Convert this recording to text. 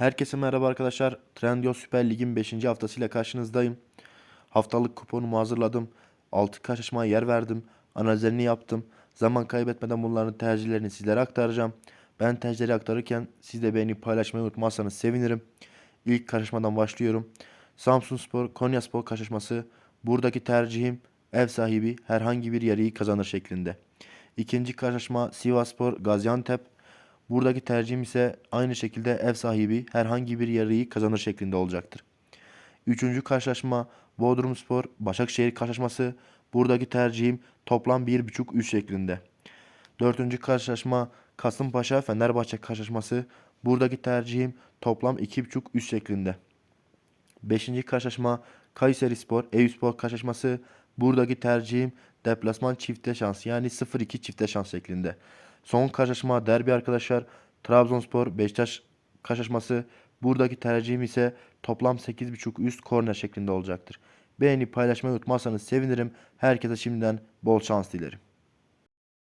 Herkese merhaba arkadaşlar. Trendyol Süper Lig'in 5. haftasıyla karşınızdayım. Haftalık kuponumu hazırladım. 6 karşılaşmaya yer verdim. Analizlerini yaptım. Zaman kaybetmeden bunların tercihlerini sizlere aktaracağım. Ben tercihleri aktarırken siz de beğenip paylaşmayı unutmazsanız sevinirim. İlk karşılaşmadan başlıyorum. Samsun Spor, Konya Spor karşılaşması. Buradaki tercihim ev sahibi herhangi bir yarıyı kazanır şeklinde. İkinci karşılaşma Sivas Spor, Gaziantep. Buradaki tercihim ise aynı şekilde ev sahibi herhangi bir yarıyı kazanır şeklinde olacaktır. Üçüncü karşılaşma Bodrumspor Başakşehir karşılaşması. Buradaki tercihim toplam 1.5 üst şeklinde. Dördüncü karşılaşma Kasımpaşa Fenerbahçe karşılaşması. Buradaki tercihim toplam 2.5 üst şeklinde. Beşinci karşılaşma Kayseri Spor Eyüpspor karşılaşması. Buradaki tercihim deplasman çifte şans yani 0-2 çifte şans şeklinde. Son karşılaşma derbi arkadaşlar. Trabzonspor Beşiktaş karşılaşması. Buradaki tercihim ise toplam 8.5 üst korner şeklinde olacaktır. Beğenip paylaşmayı unutmazsanız sevinirim. Herkese şimdiden bol şans dilerim.